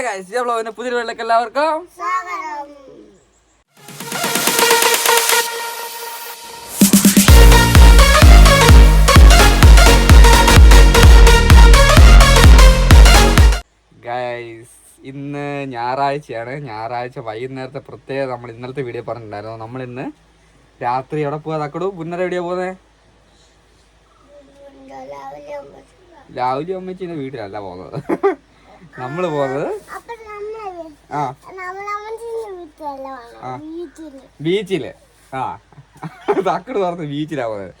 Hello guys പുതിയ വീട്ടിലേക്ക് എല്ലാവർക്കും ഗൈസ് ഇന്ന് ഞായറാഴ്ചയാണ്. ഞായറാഴ്ച വൈകുന്നേരത്തെ പ്രത്യേകത നമ്മൾ ഇന്നലത്തെ വീഡിയോ പറഞ്ഞിട്ടുണ്ടായിരുന്നു. നമ്മൾ ഇന്ന് രാത്രി എവിടെ പോകാതെ തക്കടു? പുന്നര എവിടെയാ പോകുന്നത്. രാവിലെ അമ്മച്ചിന്റെ വീട്ടിലല്ല പോകുന്നത് നമ്മൾ പോകുന്നത് ആ. ബീച്ചിൽ. ആ. തക്കട് പറഞ്ഞ് ബീച്ചിലാ പോകുന്നത്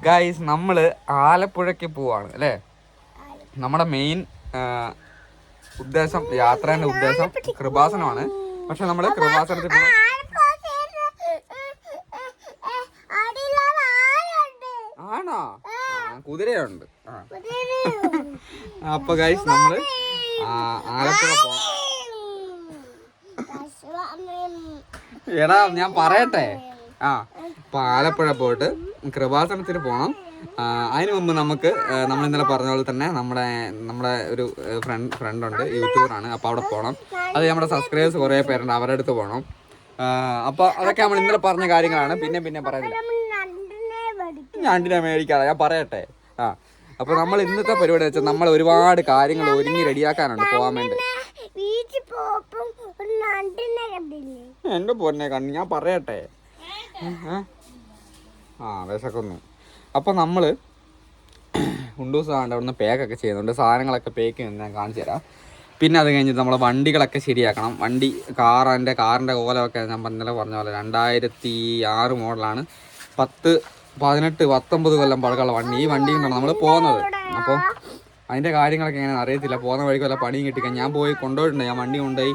ഗൈസ് നമ്മൾ ആലപ്പുഴയ്ക്ക് പോവാണ് അല്ലേ? നമ്മുടെ മെയിൻ ഉദ്ദേശം യാത്രേന്റെ ഉദ്ദേശം കൃപാസനമാണ്. പക്ഷെ നമ്മൾ കൃപാസനത്തിൽ പോകും കുതിരയുണ്ട്. അപ്പൊ ഗൈസ് നമ്മൾ ആലപ്പുഴ പോവാം എടാ ഞാൻ പറയട്ടെ. ആ അപ്പൊ ആലപ്പുഴ പോയിട്ട് കൃപാസനത്തിന് പോണം. അതിനു മുമ്പ് നമുക്ക് നമ്മൾ ഇന്നലെ പറഞ്ഞ പോലെ തന്നെ നമ്മുടെ നമ്മുടെ ഒരു ഫ്രണ്ട് ഫ്രണ്ട് ഉണ്ട് യൂട്യൂബറാണ് അപ്പോൾ അവിടെ പോകണം അത് നമ്മുടെ സബ്സ്ക്രൈബേഴ്സ് കുറേ പേരുണ്ട് അവരുടെ അടുത്ത് പോകണം അപ്പോൾ അതൊക്കെ നമ്മൾ ഇന്നലെ പറഞ്ഞ കാര്യങ്ങളാണ്. പിന്നെ പിന്നെ പറയുന്നില്ല ഞണ്ടിനെ മേടിക്കാതെ ഞാൻ പറയട്ടെ. ആ. അപ്പൊ നമ്മൾ ഇന്നത്തെ പരിപാടി വെച്ചാൽ നമ്മൾ ഒരുപാട് കാര്യങ്ങൾ ഒരുങ്ങി റെഡിയാക്കാനുണ്ട് പോകാൻ വേണ്ടി എന്റെ പൊന്നെ കണ്ണു ഞാൻ പറയട്ടെ? ആ വിശക്കുന്നു. അപ്പൊ നമ്മൾ ഉണ്ടൂസ് ആണ്ട് അവിടുന്ന് പേക്കൊക്കെ ചെയ്യുന്നുണ്ട്. സാധനങ്ങളൊക്കെ പേക്ക് ചെയ്യുന്നത് ഞാൻ കാണിച്ചു തരാം. പിന്നെ അത് കഴിഞ്ഞിട്ട് നമ്മളെ വണ്ടികളൊക്കെ ശരിയാക്കണം. വണ്ടി കാർ എന്റെ കാറിന്റെ ഓലമൊക്കെ ഞാൻ ഇന്നലെ പറഞ്ഞ പോലെ രണ്ടായിരത്തി ആറ് മോഡലാണ് പത്ത് പതിനെട്ട് പത്തൊമ്പത് കൊല്ലം പഴക്കമുള്ള വണ്ടി. ഈ വണ്ടി കൊണ്ടാണ് നമ്മൾ പോകുന്നത്. അപ്പോൾ അതിന്റെ കാര്യങ്ങളൊക്കെ എങ്ങനെ അറിയത്തില്ല. പോകുന്ന വഴിക്ക് വല്ല പണിയും കിട്ടിക്കാൻ ഞാൻ പോയി കൊണ്ടുപോയിട്ടുണ്ട്. ഞാൻ വണ്ടി കൊണ്ടുപോയി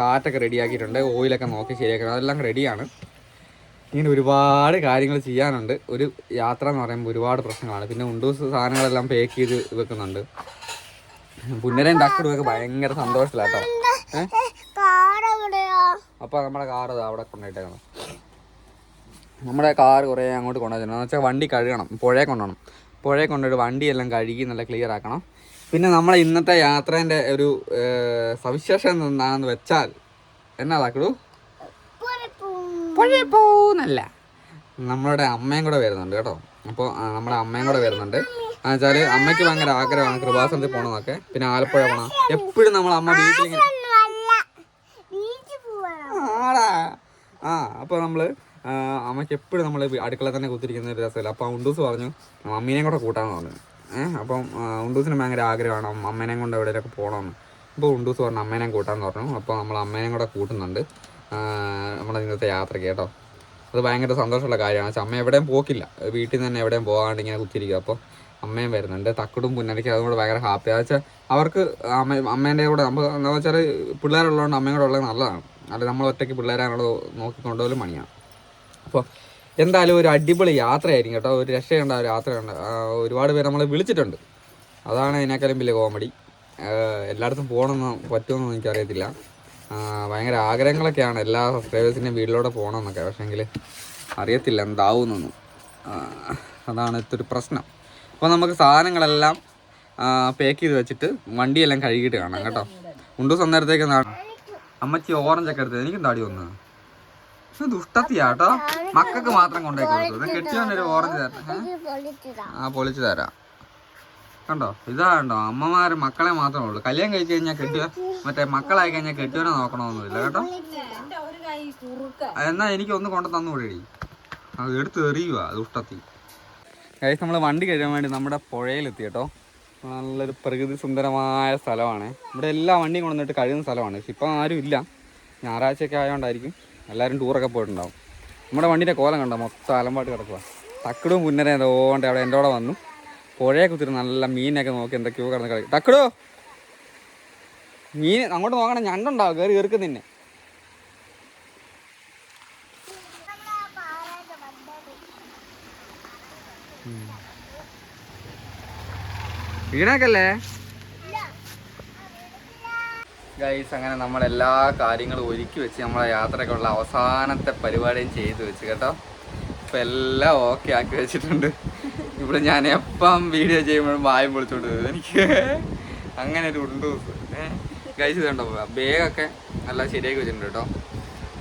കാറ്റൊക്കെ റെഡിയാക്കിയിട്ടുണ്ട്. ഓയിലൊക്കെ നോക്കി ശരിയാക്കണം. അതെല്ലാം റെഡിയാണ്. ഇങ്ങനെ ഒരുപാട് കാര്യങ്ങൾ ചെയ്യാനുണ്ട്. ഒരു യാത്ര എന്ന് പറയുമ്പോൾ ഒരുപാട് പ്രശ്നങ്ങളാണ്. പിന്നെ ഉണ്ടൂസ് സാധനങ്ങളെല്ലാം പേക്ക് ചെയ്ത് വെക്കുന്നുണ്ട്. പുന്നരയും ഡക്കടും ഭയങ്കര സന്തോഷത്തിലാട്ടോ അപ്പോൾ നമ്മുടെ കാർ അവിടെ കൊണ്ടുപോയിട്ടേക്കണം നമ്മുടെ കാർ കുറേ അങ്ങോട്ട് കൊണ്ടുപോയി എന്ന് വെച്ചാൽ വണ്ടി കഴുകണം പുഴയെ കൊണ്ടുപോകണം. പുഴയെ കൊണ്ടുപോയിട്ട് വണ്ടിയെല്ലാം കഴുകി നല്ല ക്ലിയർ ആക്കണം. പിന്നെ നമ്മളെ ഇന്നത്തെ യാത്രേന്റെ ഒരു സവിശേഷം എന്താണെന്ന് വെച്ചാൽ എന്നാ താക്കടു പുഴയെ പോകുന്നല്ല നമ്മളുടെ അമ്മയും കൂടെ വരുന്നുണ്ട് കേട്ടോ. അപ്പോൾ നമ്മുടെ അമ്മയും കൂടെ വരുന്നുണ്ട്. എന്ന് വെച്ചാൽ അമ്മയ്ക്ക് ഭയങ്കര ആഗ്രഹമാണ് കൃപാസനത്തിൽ പോകണമെന്നൊക്കെ പിന്നെ ആലപ്പുഴ പോകണം എപ്പോഴും നമ്മൾ അമ്മ വീട്ടിലിങ്ങനെ ആടാ. ആ അപ്പോൾ നമ്മൾ അമ്മയ്ക്ക് എപ്പോഴും നമ്മൾ അടുക്കള തന്നെ കുത്തിരിക്കുന്ന ഒരു രസമില്ല? അപ്പോൾ ഉണ്ടൂസ് പറഞ്ഞു അമ്മീനെയും കൂടെ കൂട്ടാന്ന് പറഞ്ഞു. ഏഹ് അപ്പം ഉണ്ടൂസിന് ഭയങ്കര ആഗ്രഹമാണ് അമ്മ- അമ്മേനെയും കൊണ്ട് എവിടെയൊക്കെ പോകണമെന്ന് അപ്പോൾ ഉണ്ടൂസ് പറഞ്ഞു അമ്മേനെയും കൂട്ടാന്ന് പറഞ്ഞു. അപ്പോൾ നമ്മൾ അമ്മേനെയും കൂടെ കൂട്ടുന്നുണ്ട്. നമ്മുടെ ഇന്നത്തെ യാത്രയ്ക്ക് കേട്ടോ. അത് ഭയങ്കര സന്തോഷമുള്ള കാര്യമാണ്. അമ്മ എവിടെയും പോക്കില്ല. വീട്ടിൽ നിന്ന് തന്നെ എവിടെയും പോകാണ്ട് ഇങ്ങനെ കുത്തിരിക്കുക അപ്പോൾ അമ്മയും വരുന്നുണ്ട്. തക്കടും പുന്നരയ്ക്കും അതുകൊണ്ട് ഭയങ്കര ഹാപ്പിയാണ് വെച്ചാൽ അവർക്ക് അമ്മ അമ്മേന്റെ കൂടെ നമ്മൾ എന്താ വെച്ചാൽ പിള്ളേരുള്ളതുകൊണ്ട് അമ്മയും കൂടെ ഉള്ളത് നല്ലതാണ്. അല്ല നമ്മൾ ഒറ്റയ്ക്ക് പിള്ളേരാണോ നോക്കിക്കൊണ്ടുപോലും പണിയാണ് അപ്പോൾ എന്തായാലും ഒരു അടിപൊളി യാത്രയായിരിക്കും കേട്ടോ. ഒരു രക്ഷയുണ്ട ഒരു യാത്രയുണ്ട് ഒരുപാട് പേര് നമ്മളെ വിളിച്ചിട്ടുണ്ട്. അതാണ് അതിനേക്കാളും വലിയ കോമഡി. എല്ലായിടത്തും പോകണമെന്ന് പറ്റുമെന്ന് എനിക്കറിയത്തില്ല. ഭയങ്കര ആഗ്രഹങ്ങളൊക്കെയാണ് എല്ലാ സബ്സ്ക്രൈബേഴ്സിന്റെയും വീട്ടിലൂടെ പോകണമെന്നൊക്കെ. പക്ഷേങ്കിൽ അറിയത്തില്ല എന്താവുന്നൊന്നും. അതാണ് ഇത്തൊരു പ്രശ്നം. അപ്പോൾ നമുക്ക് സാധനങ്ങളെല്ലാം പാക്ക് ചെയ്ത് വെച്ചിട്ട് വണ്ടിയെല്ലാം കഴുകിയിട്ട് കാണാം കേട്ടോ. ഉണ്ടു സ്വന്തത്തേക്ക് അമ്മച്ചി ഓറഞ്ച് ഒക്കെ എടുത്തത്. എനിക്കും താടി വന്നു ദുഷ്ടത്തിയാട്ടോ. മക്കൾക്ക് മാത്രം കൊണ്ടുപോയി കൊടുത്തു. കെട്ടിയോണ്ടൊരു ഓറഞ്ച് തരാം. ആ പൊളിച്ചു തരാം. കണ്ടോ? ഇതാ കണ്ടോ? അമ്മമാര് മക്കളെ മാത്രമേ ഉള്ളൂ. കല്യാണം കഴിച്ചു കഴിഞ്ഞാൽ കെട്ടിയോ മറ്റേ മക്കളായി കഴിഞ്ഞാൽ കെട്ടിയോനെ നോക്കണമെന്നില്ല കേട്ടോ? എന്നാ എനിക്ക് ഒന്ന് കൊണ്ടു തന്നുകൂടി അത് എടുത്ത് എറിയുക ദുഷ്ടത്തി. കഴിച്ച് നമ്മൾ വണ്ടി കഴിയാൻ വേണ്ടി നമ്മുടെ പുഴയിലെത്തി കേട്ടോ. നല്ലൊരു പ്രകൃതി സുന്ദരമായ സ്ഥലമാണ്. ഇവിടെ എല്ലാ വണ്ടിയും കൊണ്ടുവന്നിട്ട് കഴിയുന്ന സ്ഥലമാണ്. പക്ഷെ ഇപ്പം ആരും ഇല്ല. ഞായറാഴ്ചയൊക്കെ ആയതുകൊണ്ടായിരിക്കും എല്ലാവരും ടൂറൊക്കെ പോയിട്ടുണ്ടാവും. നമ്മുടെ വണ്ടിന്റെ കോലം കണ്ടോ? മൊത്തം അലമ്പാട്ട് കിടക്കുക തക്കടും പുന്നരെ തോണ്ട് അവിടെ എന്റെ കൂടെ വന്നു. പുഴയെ കുത്തിരി നല്ല മീനൊക്കെ നോക്കി എന്തൊക്കെയോ കിടന്ന് കളി. തക്കടോ! മീൻ അങ്ങോട്ട് നോക്കണം ഞണ്ടുണ്ടാവും. കയറി കയറിക്ക് നിന്നെ. വീണേക്കല്ലേ? ഗൈസ് അങ്ങനെ നമ്മളെല്ലാ കാര്യങ്ങളും ഒരുക്കി വെച്ച് നമ്മളെ യാത്രയ്ക്കുള്ള അവസാനത്തെ പരിപാടിയും ചെയ്തു വെച്ച് കേട്ടോ. ഇപ്പം എല്ലാം ഓക്കെ ആക്കി വെച്ചിട്ടുണ്ട്. ഇവിടെ ഞാൻ എപ്പം വീഡിയോ ചെയ്യുമ്പോഴും വായും പൊളിച്ചോണ്ട്. എനിക്ക് അങ്ങനെ ഒരു ഉണ്ട്. ഗൈസ് ഇതുണ്ടോ? ബാഗൊക്കെ നല്ല ശരിയാക്കി വെച്ചിട്ടുണ്ട് കേട്ടോ.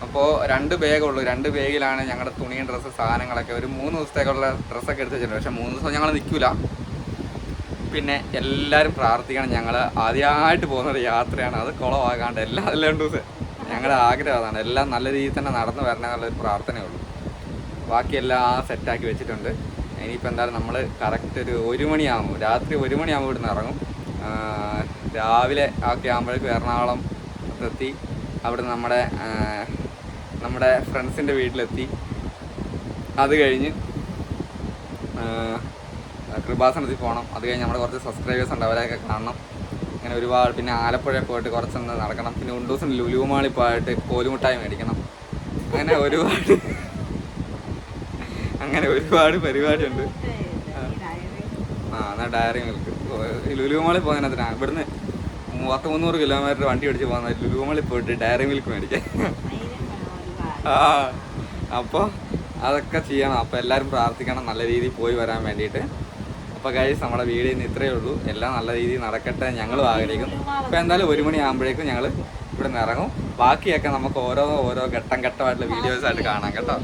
അപ്പോൾ രണ്ട് ബാഗുള്ളൂ രണ്ട് ബാഗിലാണ് ഞങ്ങളുടെ തുണിയും ഡ്രസ്സ് സാധനങ്ങളൊക്കെ. ഒരു മൂന്ന് ദിവസത്തേക്കുള്ള ഡ്രസ്സൊക്കെ എടുത്ത് വെച്ചിട്ടുണ്ട്. പക്ഷേ മൂന്ന് ദിവസം ഞങ്ങൾ നിൽക്കില്ല പിന്നെ എല്ലാവരും പ്രാർത്ഥിക്കണം. ഞങ്ങൾ ആദ്യമായിട്ട് പോകുന്നൊരു യാത്രയാണ്. അത് കുളമാകാണ്ട് എല്ലാ എല്ലാം ദിവസം ഞങ്ങളുടെ ആഗ്രഹം അതാണ്. എല്ലാം നല്ല രീതിയിൽ തന്നെ നടന്നു വരണം എന്നുള്ളൊരു പ്രാർത്ഥനയുള്ളൂ ബാക്കി എല്ലാം സെറ്റാക്കി വെച്ചിട്ടുണ്ട്. ഇനിയിപ്പോൾ എന്തായാലും നമ്മൾ കറക്റ്റ് ഒരു ഒരു മണിയാകുമ്പോൾ രാത്രി ഒരു മണിയാകുമ്പോൾ ഇവിടുന്ന് ഇറങ്ങും. രാവിലെ ഒക്കെ ആകുമ്പോഴേക്കും എറണാകുളം എത്തി. അവിടെ നമ്മുടെ നമ്മുടെ ഫ്രണ്ട്സിന്റെ വീട്ടിലെത്തി. അത് കഴിഞ്ഞ് കൃപാസനത്തിൽ പോകണം. അത് കഴിഞ്ഞ് നമ്മുടെ കുറച്ച് സബ്സ്ക്രൈബേഴ്സ് ഉണ്ട്. അവരെയൊക്കെ കാണണം. അങ്ങനെ ഒരുപാട് പിന്നെ ആലപ്പുഴ പോയിട്ട് കുറച്ചൊന്ന് നടക്കണം. പിന്നെ ഉണ്ടൂസിന് ലുലുമാളി പോയിട്ട് കോലുമുട്ടായി മേടിക്കണം. അങ്ങനെ ഒരുപാട് അങ്ങനെ ഒരുപാട് പരിപാടിയുണ്ട്. ആ എന്നാ ഡയറി മിൽക്ക് ലുലുമാളി പോകുന്നതിനാണ് ഇവിടുന്ന് പത്ത് മുന്നൂറ് കിലോമീറ്റർ വണ്ടി ഓടിച്ച് പോകുന്ന ലുലുമാളി പോയിട്ട് ഡയറി മിൽക്ക് മേടിക്കാം ആ അപ്പോൾ അതൊക്കെ ചെയ്യണം. അപ്പോൾ എല്ലാവരും പ്രാർത്ഥിക്കണം. നല്ല രീതിയിൽ പോയി വരാൻ വേണ്ടിയിട്ട്. അപ്പോൾ കഴിച്ച് നമ്മുടെ വീഡിയോ ഇന്ന് ഇത്രയേ ഉള്ളൂ. എല്ലാം നല്ല രീതിയിൽ നടക്കട്ടെ ഞങ്ങളും ആഗ്രഹിക്കും അപ്പോൾ എന്തായാലും ഒരു മണി ആകുമ്പോഴേക്കും ഞങ്ങൾ ഇവിടെ നിന്ന് ഇറങ്ങും. ബാക്കിയൊക്കെ നമുക്ക് ഓരോ ഓരോ ഘട്ടം ഘട്ടമായിട്ടുള്ള വീഡിയോസ് ആയിട്ട് കാണാം കേട്ടോ.